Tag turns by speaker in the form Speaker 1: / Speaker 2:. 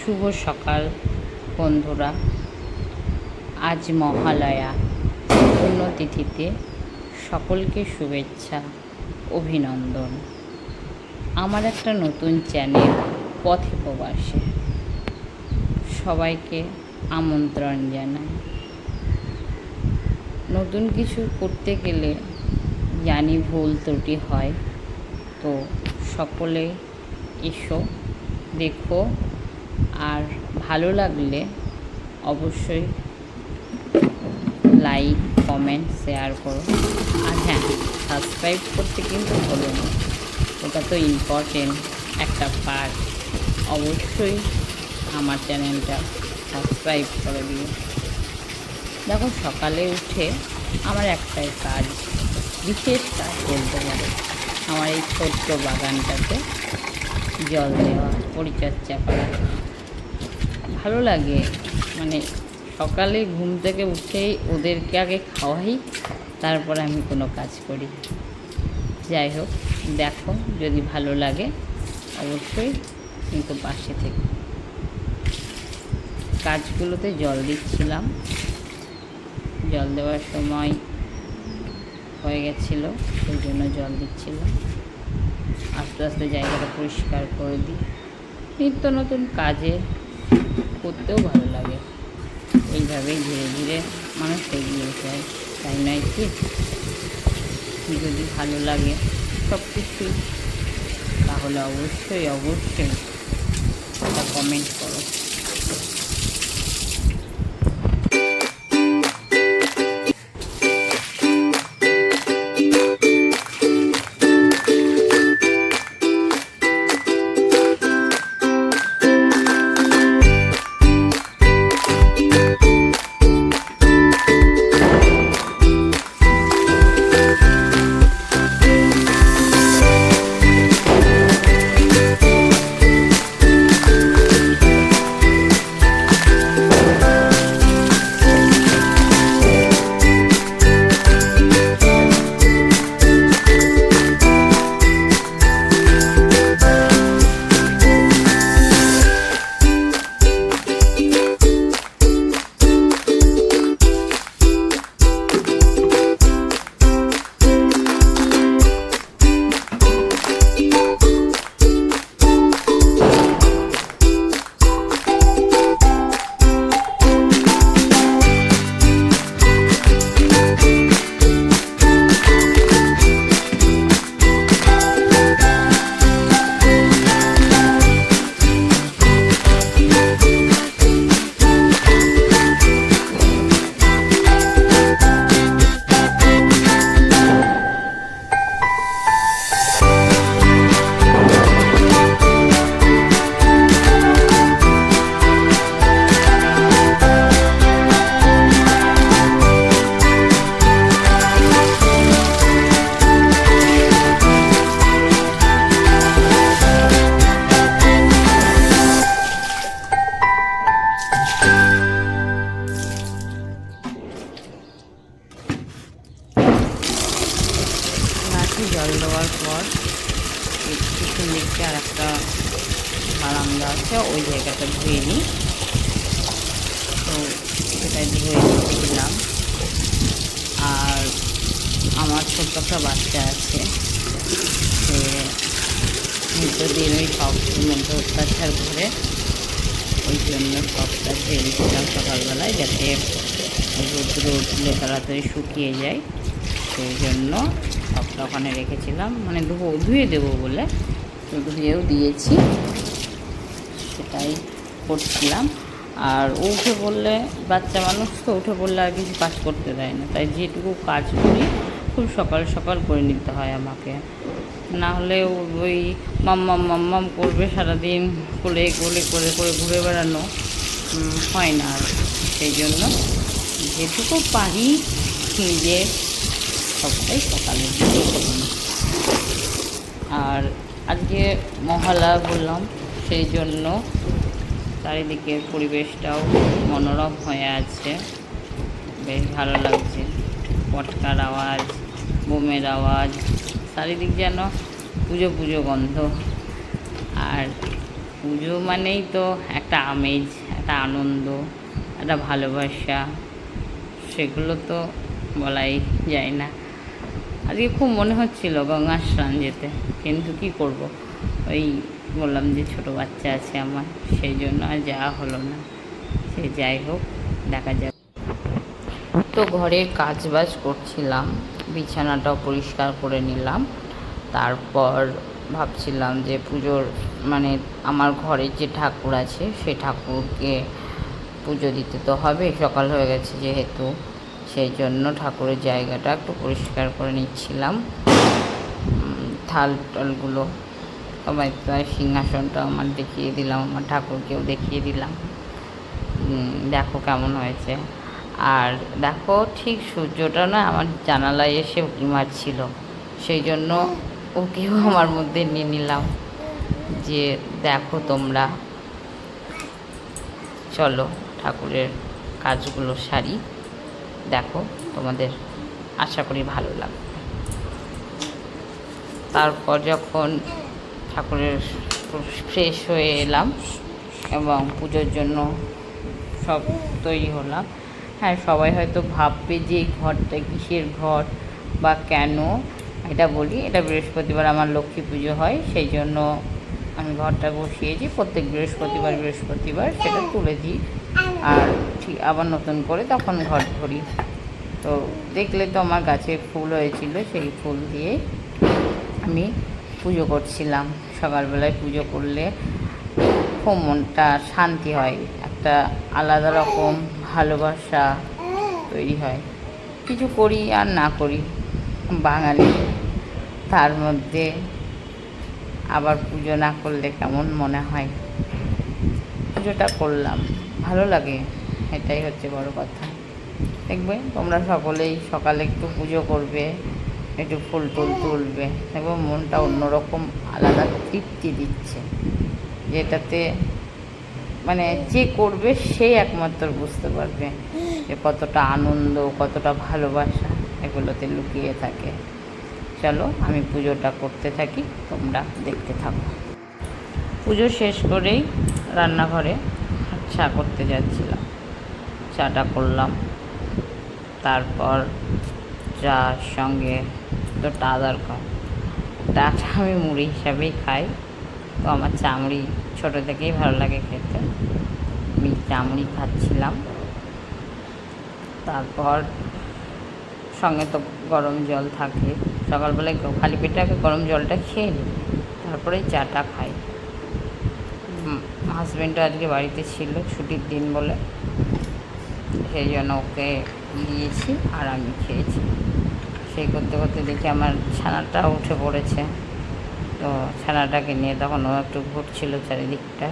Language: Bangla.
Speaker 1: শুভ সকাল, বন্ধুরা। আজ মহালয়া। পুণ্যতিথিতে সকলকে শুভেচ্ছা, অভিনন্দন। আমার একটা নতুন চ্যানেল, পথে প্রবাসে। সবাইকে আমন্ত্রণ জানাই। নতুন কিছু করতে গেলে জানি ভুল ত্রুটি হয়। তো সকলে এসো, দেখো আর ভালো লাগলে অবশ্যই লাইক, কমেন্ট, শেয়ার করো। আর হ্যাঁ সাবস্ক্রাইব করতে কিন্তু ভুলো না। ওটা তো ইম্পর্টেন্ট একটা পার্ট অবশ্যই আমার চ্যানেলটা সাবস্ক্রাইব করে দিও। দেখো, সকালে উঠে আমার একটাই কাজ, বিশেষ কাজ বলতে পারে আমার এই ছোট্ট বাগানটাতে জল দেওয়া, পরিচর্যা করা। ভালো লাগে। মানে সকালে ঘুম থেকে উঠেই ওদেরকে আগে খাওয়াই, তারপর আমি কোনো কাজ করি। যাই হোক, দেখো যদি ভালো লাগে, অবশ্যই কিন্তু পাশে থেকে। কাজগুলোতে জল দিচ্ছিলাম। জল দেওয়ার সময় হয়ে গেছিল, সেই জন্য জল দিচ্ছিলাম। আস্তে আস্তে জায়গাটা পরিষ্কার করে দিই। নিত্য নতুন কাজে করতেও ভালো লাগে। এইভাবে ধীরে ধীরে মানুষ এগিয়ে যায়, তাই নয় কি? যদি ভালো লাগে সব কিছু তাহলে অবশ্যই অবশ্যই কমেন্ট করো। গাছে জল দেওয়ার পর পিছন দিকটা আর একটা বারান্দা আছে, ওই জায়গাটা ধুয়ে নিই। তো সেটাই ধুয়ে গেলাম আর আমার ছোট্ট একটা বাচ্চা আছে, সে নিত্যদিন ওই সব মধ্যে অত্যাচার করে, ওই জন্য সবটা ধুয়ে দিচ্ছিলাম সকালবেলায় যাতে রোদ্র উঠলে তাড়াতাড়ি শুকিয়ে যায়। সেই জন্য সবটা ওখানে রেখেছিলাম। মানে ধুবো, ধুয়ে দেবো বলে তো ধুয়েও দিয়েছি। সেটাই করছিলাম। আর উঠে পড়লে বাচ্চা মানুষ তো, উঠে পড়লে আর কিছু কাজ করতে দেয় না। তাই যেটুকু কাজ করি, খুব সকাল সকাল করে নিতে হয় আমাকে। না হলে ওই মাম্মাম মাম্মাম করবে সারাদিন, কোলে কোলে করে করে ঘুরে বেড়ানো হয় না আর সেই জন্য যেটুকু পারি নিজে সবটাই সকালে দিকে করি আর আজকে মহালয়া বললাম, সেই জন্য চারিদিকের পরিবেশটাও মনোরম হয়ে আছে। বেশ ভালো লাগছে। পটকার আওয়াজ, বোমের আওয়াজ, চারিদিক যেন পুজো পুজো গন্ধ। আর পুজো মানেই তো একটা আমেজ, একটা আনন্দ, একটা ভালোবাসা। সেগুলো তো বলাই যায় না। আজকে খুব মনে হচ্ছিল গঙ্গা স্নান যেতে। কিন্তু কি করব? ওই বললাম যে ছোট বাচ্চা আছে আমার, সেই জন্য আর যাওয়া হলো না। সে যাই হোক, দেখা যাক। তো ঘরের কাজ বাজ করছিলাম, বিছানাটাও পরিষ্কার করে নিলাম। তারপর ভাবছিলাম যে পুজোর মানে আমার ঘরের যে ঠাকুর আছে, সে ঠাকুরকে পুজো দিতে তো হবে, সকাল হয়ে গেছে যেহেতু। সেই জন্য ঠাকুরের জায়গাটা একটু পরিষ্কার করে নিচ্ছিলাম। থাল টালগুলো, সবাই আর সিংহাসনটা আমার দেখিয়ে দিলাম, আমার ঠাকুরকেও দেখিয়ে দিলাম। দেখো কেমন হয়েছে। আর দেখো ঠিক সূর্যটা না আমার জানালায় এসে উঁকি মারছিল। সেই জন্য ওকেও আমার মধ্যে নিয়ে নিলাম। যে দেখো তোমরা। চলো ঠাকুরের কাজগুলো সারি। দেখো, তোমাদের আশা করি ভালো লাগবে। তারপর যখন ঠাকুরের ফ্রেশ হয়ে এলাম এবং পুজোর জন্য সব তৈরি হলাম হ্যাঁ সবাই হয়তো ভাববে যে ঘরটা কিসের ঘর বা কেন? এটা বলি, এটা বৃহস্পতিবার আমার লক্ষ্মী পুজো হয়, সেই জন্য আমি ঘরটা বসিয়েছি। প্রত্যেক বৃহস্পতিবার বৃহস্পতিবার সেটা তুলে দিই। আর ঠিক আবার নতুন করে তখন ঘর ধরি তো দেখলে তো আমার গাছে ফুল হয়েছিল, সেই ফুল দিয়ে আমি পুজো করছিলাম। সকালবেলায় পুজো করলে খুব মনটা শান্তি হয়, একটা আলাদা রকম ভালোবাসা তৈরি হয়। কিছু করি আর না করি, বাঙালি। তার মধ্যে আবার পুজো না করলে কেমন মনে হয়? পুজোটা করলাম। ভালো লাগে, এটাই হচ্ছে বড় কথা। দেখবে তোমরা সকলেই সকালে একটু পুজো করবে, একটু ফুল টুল তুলবে, দেখবে মনটা অন্যরকম আলাদা তৃপ্তি দিচ্ছে। যেটাতে মানে যে করবে সেই একমাত্র বুঝতে পারবে যে কতটা আনন্দ, কতটা ভালোবাসা এগুলোতে লুকিয়ে থাকে। চলো আমি পুজোটা করতে থাকি, তোমরা দেখতে থাকো। পুজো শেষ করেই রান্নাঘরে চা করতে যাচ্ছিলাম। চাটা করলাম। তারপর চার সঙ্গে তো টা দরকার টাটা আমি মুড়ি হিসাবেই খাই। তো আমার চামড়ি ছোটো থেকেই ভালো লাগে খেতে। আমি চামড়ি খাচ্ছিলাম। তারপর সঙ্গে তো গরম জল থাকে। সকালবেলায় খালি পেটে গরম জলটা খেয়ে নিই। তারপরে চাটা খাই। হাজব্যান্ডও আজকে বাড়িতে ছিল, ছুটির দিন বলে। সেই জন্য ওকে দিয়েছি আর আমি খেয়েছি। সেই করতে করতে দেখি আমার ছানাটা উঠে পড়েছে। তো ছানাটাকে নিয়ে তখন ও একটু ঘুরছিল চারিদিকটা।